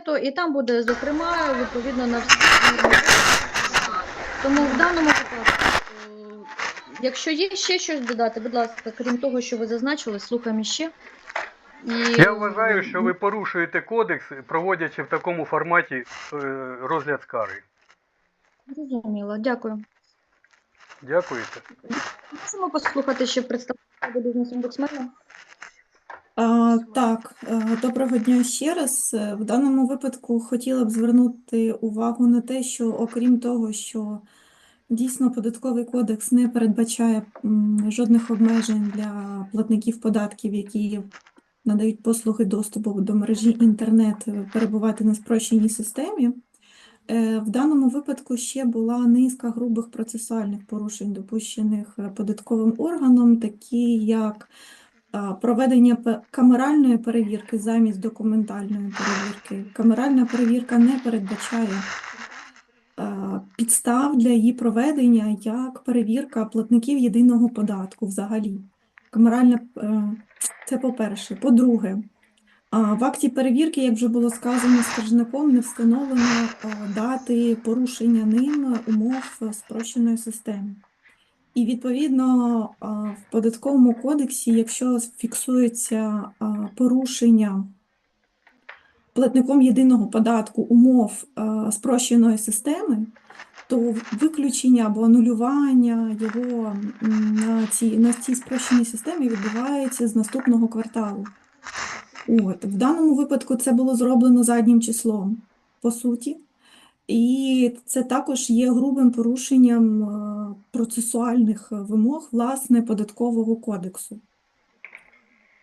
прийнято, і там буде, зокрема, відповідно на всі. Тому в даному випадку, якщо є ще щось додати, будь ласка, крім того, що ви зазначили, слухаємо ще. І... Я вважаю, що ви порушуєте кодекс, проводячи в такому форматі е, розгляд скарги. Зрозуміло, дякую. Дякуєте. Можемо послухати ще представника бізнес-омбудсмена? Так, е, доброго дня ще раз. Е, В даному випадку хотіла б звернути увагу на те, що окрім того, що дійсно податковий кодекс не передбачає жодних обмежень для платників податків, які надають послуги доступу до мережі інтернет, е, перебувати на спрощеній системі. В даному випадку ще була низка грубих процесуальних порушень, допущених податковим органом, такі як проведення камеральної перевірки замість документальної перевірки. Камеральна перевірка не передбачає підстав для її проведення як перевірка платників єдиного податку взагалі. Камеральна е, це по-перше. По-друге, в акті перевірки, як вже було сказано скаржником, не встановлено дати порушення ним умов спрощеної системи. І відповідно в податковому кодексі, якщо фіксується порушення платником єдиного податку умов спрощеної системи, то виключення або анулювання його на цій, на цій спрощеній системі відбувається з наступного кварталу. От, в даному випадку це було зроблено заднім числом, по суті. І це також є грубим порушенням е, процесуальних вимог власне податкового кодексу.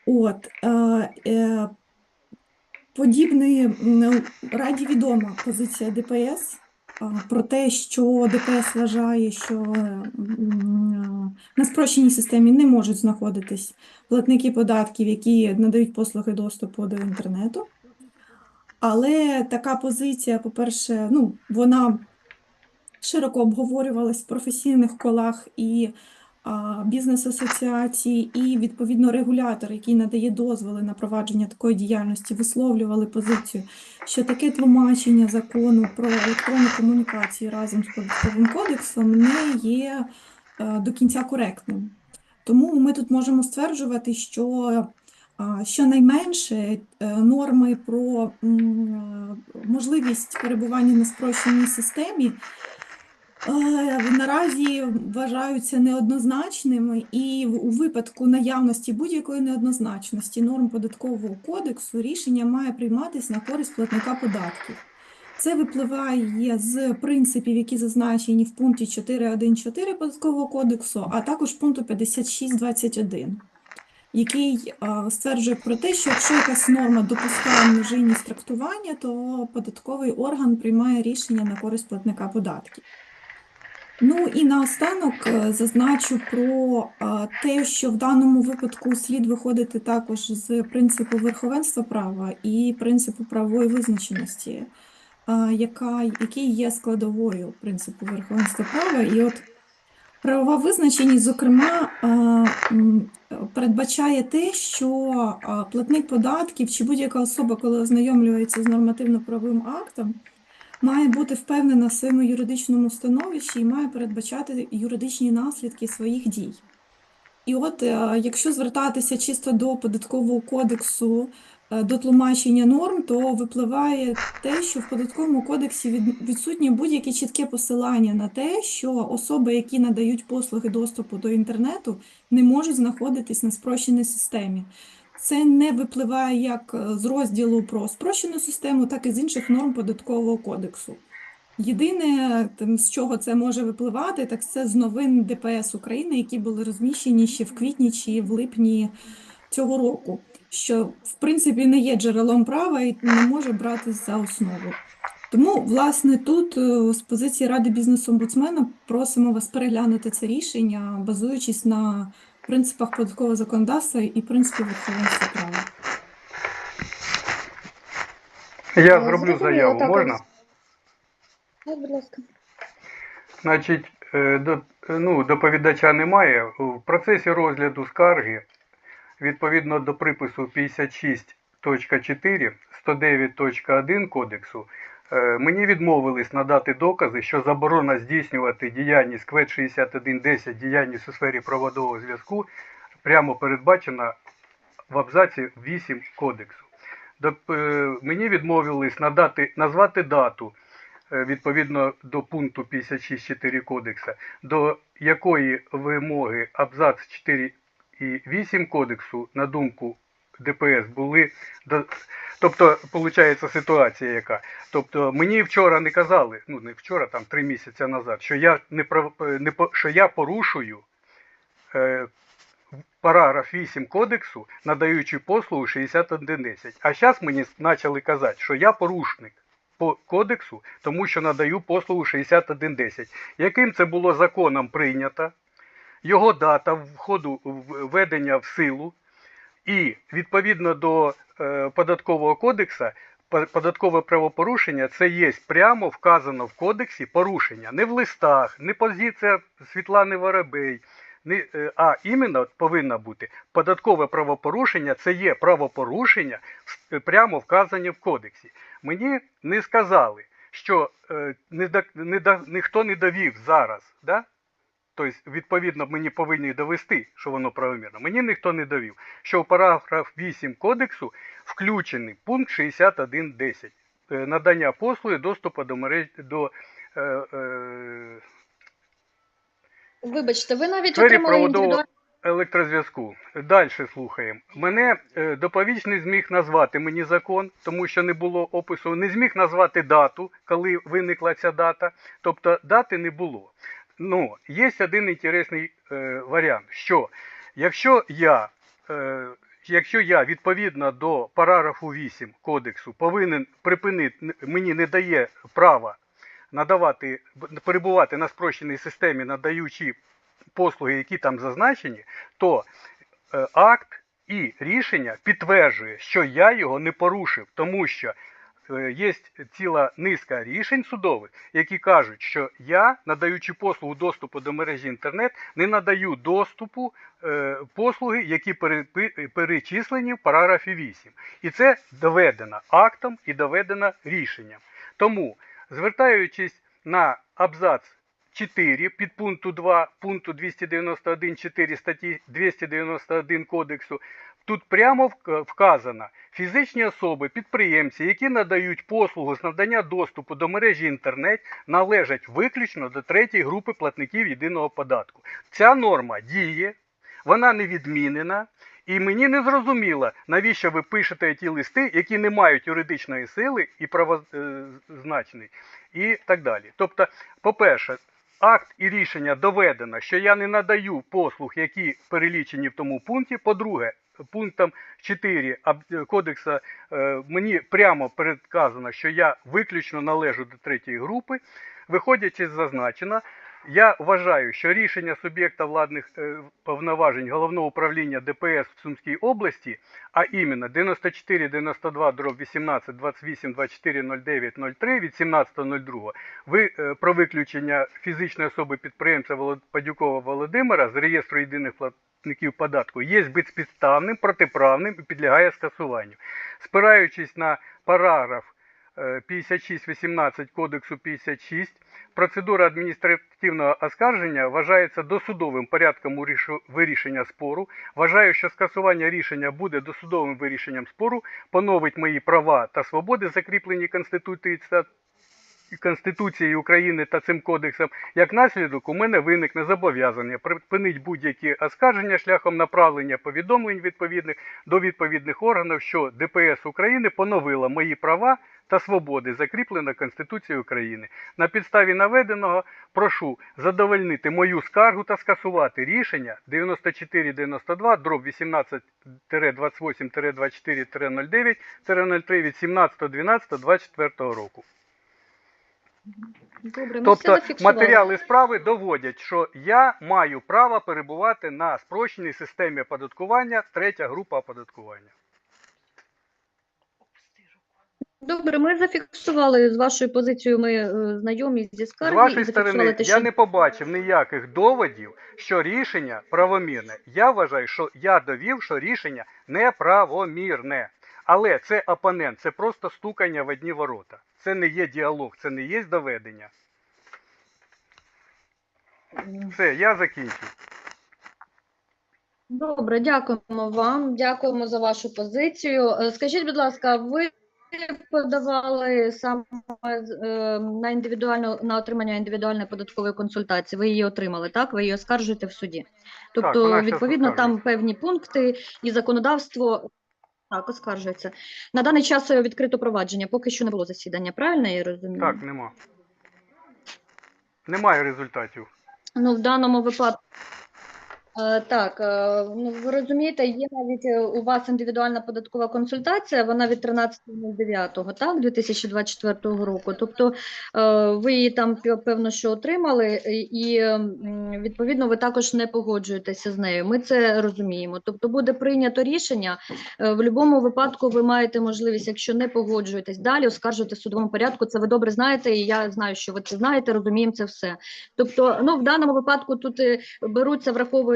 От, е, е, подібний Раді відома позиція ДПС е, про те, що ДПС вважає, що е, е, на спрощеній системі не можуть знаходитись платники податків, які надають послуги доступу до інтернету. Але така позиція, по-перше, ну, вона широко обговорювалась в професійних колах і бізнес-асоціації, і відповідно регулятор, який надає дозволи на провадження такої діяльності, висловлювали позицію, що таке тлумачення закону про електронну комунікацію разом з податковим кодексом не є е, до кінця коректним. Тому ми тут можемо стверджувати, що Щонайменше е, норми про е, можливість перебування на спрощеній системі е, наразі вважаються неоднозначними, і у випадку наявності будь-якої неоднозначності норм податкового кодексу рішення має прийматися на користь платника податків. Це випливає з принципів, які зазначені в пункті 4.1.4 податкового кодексу, а також пункту 56.21 який стверджує про те, що якщо якась норма допускає множинність трактування, то податковий орган приймає рішення на користь платника податків. Ну і наостанок е, зазначу про те, що в даному випадку слід виходити також з принципу верховенства права і принципу правової визначеності, яка, який є складовою принципу верховенства права. І от Правова визначеність, зокрема, передбачає те, що платник податків чи будь-яка особа, коли ознайомлюється з нормативно-правовим актом, має бути впевнена в своєму юридичному становищі і має передбачати юридичні наслідки своїх дій. І от, е, якщо звертатися чисто до податкового кодексу, е, до тлумачення норм, то випливає те, що в податковому кодексі від- відсутнє будь-яке чітке посилання на те, що особи, які надають послуги доступу до інтернету, не можуть знаходитись на спрощеній системі. Це не випливає як е, з розділу про спрощену систему, так і з інших норм податкового кодексу. Єдине, там, з чого це може випливати, так це з новин ДПС України, які були розміщені ще в квітні чи в липні цього року, що в принципі не є джерелом права і не може братись за основу. Тому, власне, тут е, з позиції Ради бізнес-омбудсмена просимо вас переглянути це рішення, базуючись на принципах податкового законодавства і принципі верховенства права. Я Е, зроблю заяву, можна? Так, будь ласка. Значить, е, до, ну, доповідача немає. В процесі розгляду скарги, відповідно до припису 56.4 109.1 кодексу е, мені відмовились надати докази, що заборона здійснювати діяльність КВЕД 6110 діяльність у сфері проводового зв'язку прямо передбачена в абзаці 8 кодексу. Е, Мені відмовились надати, назвати дату е, відповідно до пункту 56.4 кодекса, до якої вимоги абзац 4 і 8 кодексу, на думку ДПС, були. Тобто, виходить ситуація яка. Тобто мені вчора не казали, ну не вчора, там три місяці назад, що я не не що я порушую е, параграф 8 кодексу, надаючи послугу 6110. А зараз мені почали казати, що я порушник по кодексу, тому що надаю послугу 6110. Яким це було законом прийнято, його дата входу введення в силу, і відповідно до е, податкового кодексу, податкове правопорушення це є прямо вказано в кодексі порушення. Не в листах, не позиція Світлани Воробей, не, е, а іменно повинно бути податкове правопорушення це є правопорушення, прямо вказані в кодексі. Мені не сказали, що е, не, не, ніхто не довів зараз. Да? Тобто, відповідно, мені повинні довести, що воно правомірно. Мені ніхто не довів, що в параграф 8 кодексу включений пункт 61.10 е, надання послуги доступу до мереж до е, е, Вибачте, ви навіть отримали індивідуальну електрозв'язку. Далі слухаємо. Мене е, доповіч не зміг назвати мені закон, тому що не було опису, не зміг назвати дату, коли виникла ця дата. Тобто дати не було. Ну, є один інтересний е, варіант, що якщо я, е, якщо я відповідно до параграфу 8 кодексу повинен припинити, мені не дає права надавати, перебувати на спрощеній системі, надаючи послуги, які там зазначені, то е, акт і рішення підтверджує, що я його не порушив, тому що є ціла низка рішень судових, які кажуть, що я, надаючи послугу доступу до мережі інтернет, не надаю доступу е, послуги, які перечислені в параграфі 8. І це доведено актом і доведено рішенням. Тому, звертаючись на абзац 4 підпункту 2 пункту 291.4 статті 291 кодексу. Тут прямо вк- вказано фізичні особи, підприємці, які надають послугу з надання доступу до мережі інтернет, належать виключно до третьої групи платників єдиного податку. Ця норма діє, вона не відмінена. І мені не зрозуміло, навіщо ви пишете ті листи, які не мають юридичної сили і правозначний, і так далі. Тобто, по-перше, акт і рішення доведено, що я не надаю послуг, які перелічені в тому пункті. По-друге, пунктом 4 аб- кодексу е, мені прямо передказано, що я виключно належу до третьої групи. Виходячи з зазначено, я вважаю, що рішення суб'єкта владних е, повноважень головного управління ДПС в Сумській області, а іменно 94 92 дроб 18 28 24 09 03 від 17.02 ви е, про виключення фізичної особи підприємця Падюкова Володимира з реєстру єдиних платників податку є безпідставним, протиправним і підлягає скасуванню. Спираючись на параграф 56.18 Кодексу 56, процедура адміністративного оскарження вважається досудовим порядком вирішення спору. Вважаю, що скасування рішення буде досудовим вирішенням спору, поновить мої права та свободи, закріплені Конституцією та Конституцією України та цим кодексом, як наслідок у мене виникне зобов'язання припинити будь-які оскарження шляхом направлення повідомлень відповідних до відповідних органів, що ДПС України поновила мої права та свободи, закріплено Конституцією України. На підставі наведеного прошу задовольнити мою скаргу та скасувати рішення 9492 дроб 18-28-24-09 03 від 17.12.24 року. Добре, ми все Тобто зафіксували. матеріали справи доводять, що я маю право перебувати на спрощеній системі оподаткування, третя група оподаткування. Добре, ми зафіксували з вашою позицією. Ми е, знайомі зі З вашої сторони, те, я не побачив ніяких доводів, що рішення правомірне. Я вважаю, що я довів, що рішення неправомірне. Але це опонент, це просто стукання в одні ворота. Це не є діалог, це не є доведення. Все, я закінчив. Добре, дякуємо вам. Дякуємо за вашу позицію. Е, Скажіть, будь ласка, ви подавали саме е, на індивідуальну на отримання індивідуальної податкової консультації. Ви її отримали, так? Ви її оскаржуєте в суді. Тобто, щас відповідно, там певні пункти і законодавство так оскаржується. На даний час е, відкрито провадження. Поки що не було засідання. Правильно я розумію? Так, нема. Немає результатів. Ну, в даному випадку. Е, Так, е, ну ви розумієте, є навіть е, у вас індивідуальна податкова консультація, вона від 13.09, так, 2024 року. Тобто ви її там певно, що отримали, і відповідно ви також не погоджуєтеся з нею. Ми це розуміємо. Тобто буде прийнято рішення. В будь-якому випадку ви маєте можливість, якщо не погоджуєтесь далі, оскаржувати в судовому порядку. Це ви добре знаєте, і я знаю, що ви це знаєте, розуміємо це все. Тобто, ну в даному випадку тут беруться,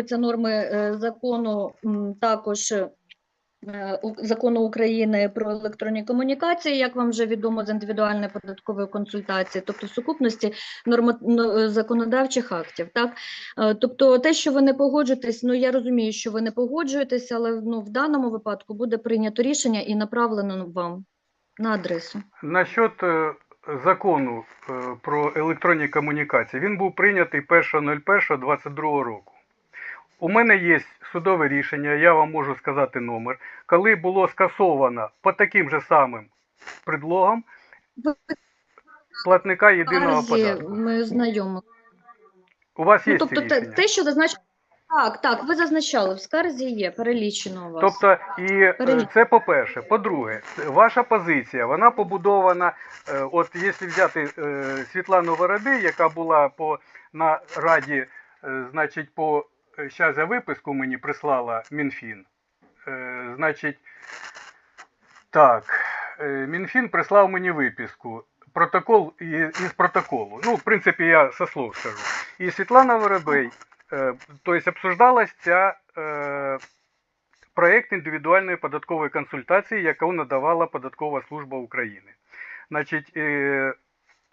враховуються норми е, закону також. е, Закону України про електронні комунікації, як вам вже відомо з індивідуальної податкової консультації, тобто в сукупності норма, е, законодавчих актів. Так? Тобто те, що ви не погоджуєтесь, ну я розумію, що ви не погоджуєтесь, але ну, в даному випадку буде прийнято рішення і направлено вам на адресу. Насчет закону про електронні комунікації, він був прийнятий 1.01.22 року. У мене є судове рішення, я вам можу сказати номер, коли було скасовано по таким же самим предлогам платника єдиного податку. ми знайомі. У вас є Ну, тобто те, те, що зазначено. Так, так, ви зазначали, в скарзі є, перелічено у вас. Тобто, і е, це по-перше. По-друге, ваша позиція, вона побудована, е, от якщо взяти е, Світлану Воробей, яка була по, на Раді, значить, по, зараз я виписку мені прислала Мінфін. Е, Значить, так, е, Мінфін прислав мені виписку. Протокол із протоколу. Ну, в принципі, я со слов скажу. І Світлана Воробей, е, тобто обсуждалась ця е, проєкт індивідуальної податкової консультації, яку надавала Податкова служба України. Значить,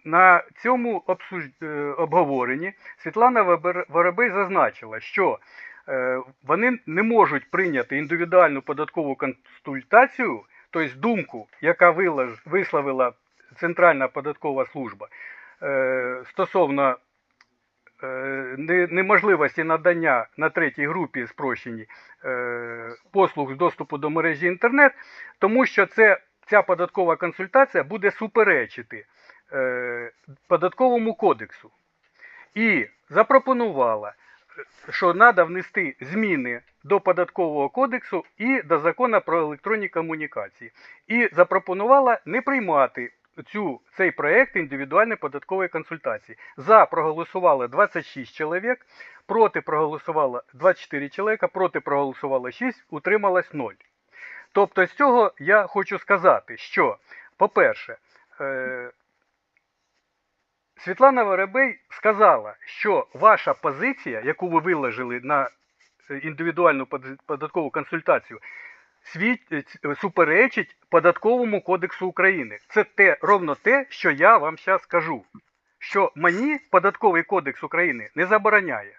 на цьому обсуж... е, обговоренні Світлана Воробей зазначила, що е, вони не можуть прийняти індивідуальну податкову консультацію, тобто думку, яка висловила Центральна податкова служба е, стосовно неможливості надання на третій групі спрощеній е, послуг з доступу до мережі інтернет, тому що це, ця податкова консультація буде суперечити податковому кодексу. І запропонувала, е, що треба внести зміни до податкового кодексу і до закону про електронні комунікації. І запропонувала не приймати цю, цей проєкт індивідуальної податкової консультації. За проголосувало 26 чоловік, проти проголосувало 24 чоловіка, проти проголосувало 6, утрималось 0. Тобто з цього я хочу сказати, що, по-перше, е, Світлана Воробей сказала, що ваша позиція, яку ви виложили на е, індивідуальну податкову консультацію, е, ц- суперечить податковому кодексу України. Це те, ровно те, що я вам зараз скажу. Що мені податковий кодекс України не забороняє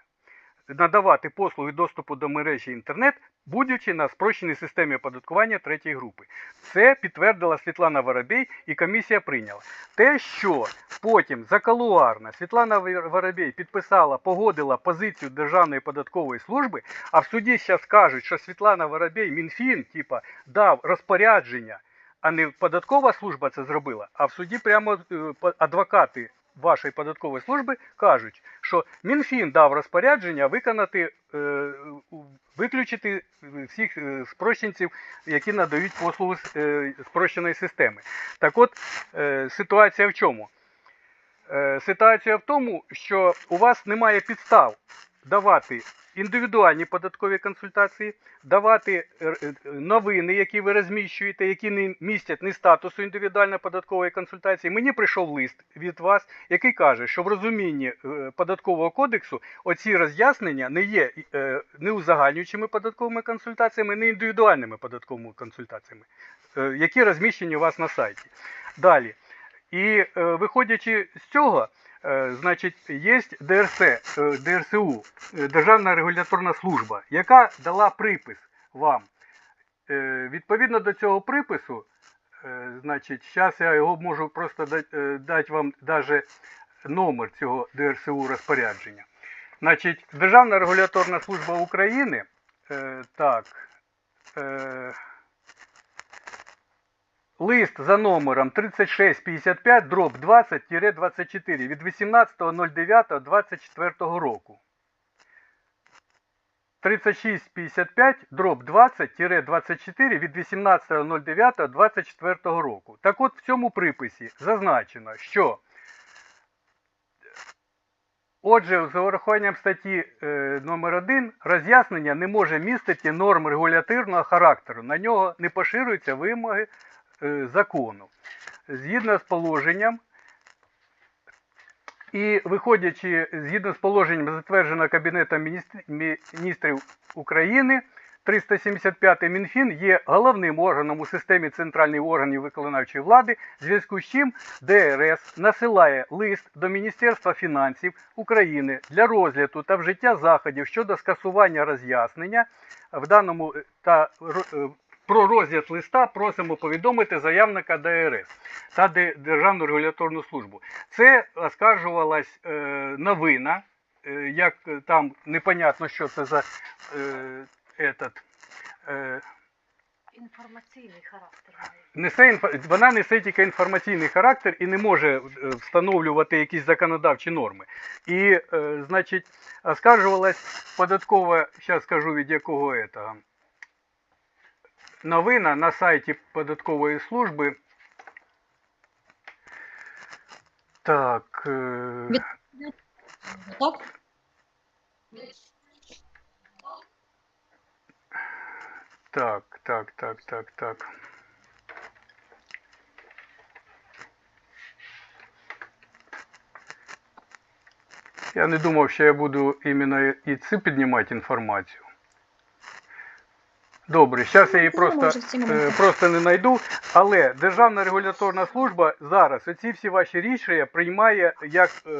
надавати послуги доступу до мережі інтернет, будучи на спрощеній системі оподаткування третьої групи. Це підтвердила Світлана Воробей і комісія прийняла. Те, що потім закалуарно Світлана Вор- Воробей підписала, погодила позицію Державної податкової служби, а в суді зараз кажуть, що Світлана Воробей, Мінфін, типа, дав розпорядження, а не податкова служба це зробила, а в суді прямо е, адвокати вашої податкової служби кажуть, що Мінфін дав розпорядження виконати, е, виключити всіх е, спрощенців, які надають послуги е, спрощеної системи. Так от, ситуація в чому? Ситуація в тому, що у вас немає підстав давати індивідуальні податкові консультації, давати е, е, новини, які ви розміщуєте, які не містять ні статусу індивідуальної податкової консультації. Мені прийшов лист від вас, який каже, що в розумінні е, податкового кодексу оці роз'яснення не є не узагальнюючими податковими консультаціями, не індивідуальними податковими консультаціями, які розміщені у вас на сайті. Далі. І виходячи з цього, значить, є ДРС, е, ДРСУ, е, Державна регуляторна служба, яка дала припис вам. Е, Відповідно до цього припису, е, значить, зараз я його можу просто дати, вам даже номер цього ДРСУ розпорядження. Значить, Державна регуляторна служба України, е, так, е, Лист за номером 3655 дроб 20-24 від 18.09.24 року. 3655 дроб 20-24 від 18.09.24 року. Так от в цьому приписі зазначено, що Отже, з урахуванням статті е, номер 1 роз'яснення не може містити норм регулятивного характеру. На нього не поширюються вимоги закону. Згідно з положенням, і виходячи згідно з положенням, затвердженого Кабінетом міністрів України, 375 Мінфін є головним органом у системі центральних органів виконавчої влади, в зв'язку з чим ДРС насилає лист до Міністерства фінансів України для розгляду та вжиття заходів щодо скасування роз'яснення в даному е, та е, про розгляд листа просимо повідомити заявника ДРС та Державну регуляторну службу. Це оскаржувалась е, новина, е, як там непонятно, що це за е, этот, е, Інформаційний характер несе вона несе тільки інформаційний характер і не може встановлювати якісь законодавчі норми. І, е, значить, оскаржувалась податкова, зараз скажу від якого этого, новина на сайті податкової служби. Так. е, Так? Так, так, так, так, так. Я не думав, що я буду іменно і це піднімати інформацію. Добре, зараз я її Ну, просто, може, е, просто не знайду. Але Державна регуляторна служба зараз оці всі ваші рішення приймає як е,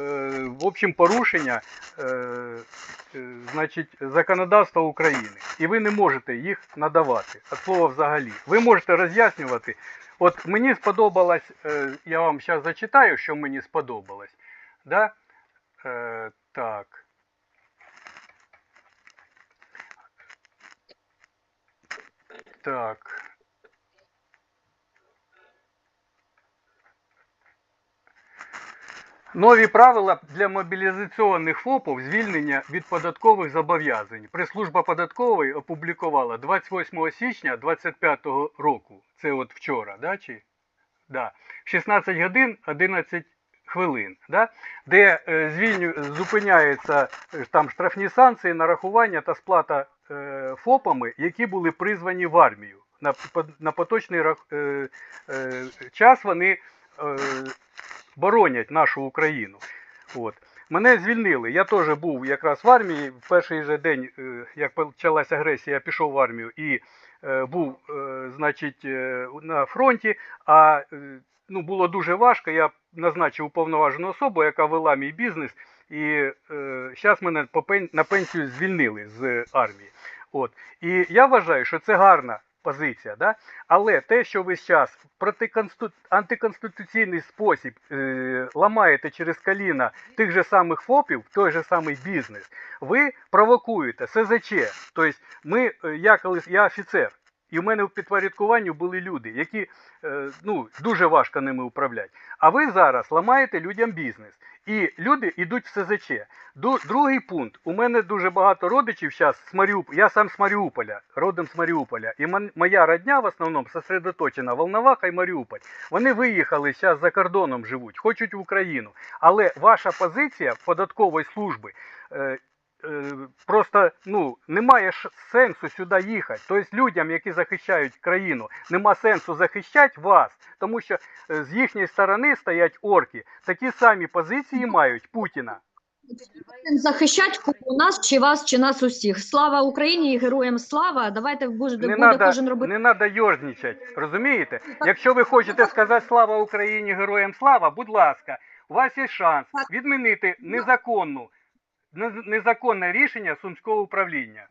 в общем порушення е, е, значить, законодавства України. І ви не можете їх надавати. От слова взагалі. Ви можете роз'яснювати. От мені сподобалось, е, я вам зараз зачитаю, що мені сподобалось. Да? Е, так. Так. Нові правила для мобілізаційних ФОПів звільнення від податкових зобов'язань. Прес-служба податкової опублікувала 28 січня 2025 року. Це от вчора, да, чи? Да. 16 годин 11 хвилин, да? де е, звільню, зупиняються е, там штрафні санкції, нарахування та сплата ФОПами, які були призвані в армію. На, на поточний е, е, час вони е, боронять нашу Україну. От. Мене звільнили. Я теж був якраз в армії. В перший же день, е, як почалася агресія, я пішов в армію і е, був, е, значить, е, на фронті. А е, ну, було дуже важко. Я назначив уповноважену особу, яка вела мій бізнес. І зараз мене на пенсію звільнили з армії. От. І я вважаю, що це гарна позиція. Да? Але те, що ви зараз в антиконституційний спосіб е, ламаєте через коліна тих же самих ФОПів, той же самий бізнес, ви провокуєте СЗЧ. Тобто, ми, е, я колись я офіцер, і в мене в підпорядкуванні були люди, які е, ну, дуже важко ними управляти. А ви зараз ламаєте людям бізнес. І люди йдуть в СЗЧ. Другий пункт. У мене дуже багато родичів зараз з Маріуполя. Я сам з Маріуполя, родом з Маріуполя. І моя родня в основному сосредоточена Волноваха і Маріуполь. Вони виїхали зараз за кордоном живуть, хочуть в Україну. Але ваша позиція податкової служби. Просто ну, немає сенсу сюди їхати. Тобто людям, які захищають країну, нема сенсу захищати вас, тому що е, з їхньої сторони стоять орки. Такі самі позиції мають Путіна. Захищать у нас чи вас, чи нас усіх. Слава Україні і героям слава. Давайте буде, Не буде надо, кожен робити. не надо йорзничати, розумієте? Якщо ви хочете сказати слава Україні, героям слава, будь ласка, у вас є шанс відмінити незаконну, нез- незаконне рішення Сумського управління.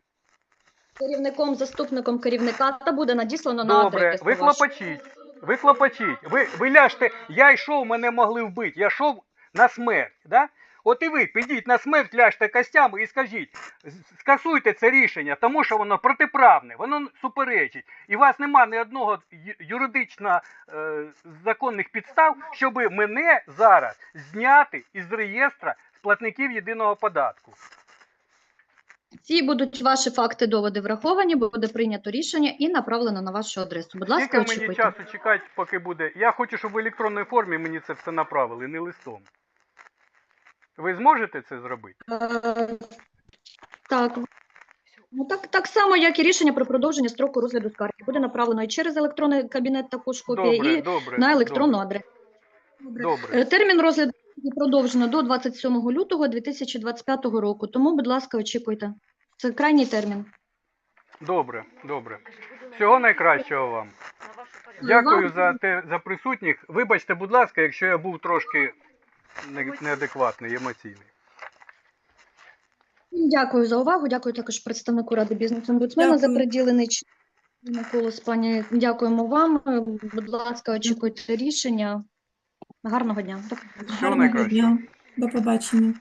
керівником, заступником керівника та буде надіслано на Добре, ви хлопочіть, ви хлопочіть, ви, ви ляжте, я йшов, мене могли вбити, я йшов на смерть, да? От і ви підіть на смерть, ляжте костями і скажіть, скасуйте це рішення, тому що воно протиправне, воно суперечить. І у вас нема ні одного юридично е, законних підстав, щоб мене зараз зняти із реєстра платників єдиного податку. Ці будуть ваші факти, доводи враховані, буде прийнято рішення і направлено на вашу адресу. Будь ласка, Скільки мені очікуйте. часу чекати, поки буде. Я хочу, щоб в електронній формі мені це все направили, не листом. Ви зможете це зробити? Е, Так. Ну, так, так само, як і рішення про продовження строку розгляду скарги. Буде направлено і через електронний кабінет також копія, Добре, і добре. на електронну добре, адресу. Добре. Е, Термін розгляду продовжено до 27 лютого 2025 року, тому, будь ласка, очікуйте. Це крайній термін. Добре, добре. Всього найкращого вам. Дякую за те за присутніх. Вибачте, будь ласка, якщо я був трошки не- неадекватний, емоційний. Дякую за увагу. Дякую також представнику Ради бізнес-омбудсмена за Дякую. приділений час. Миколу з пані. Дякуємо вам. Будь ласка, очікуйте рішення. Гарного дня. До побачення. Всього найкращого. До побачення.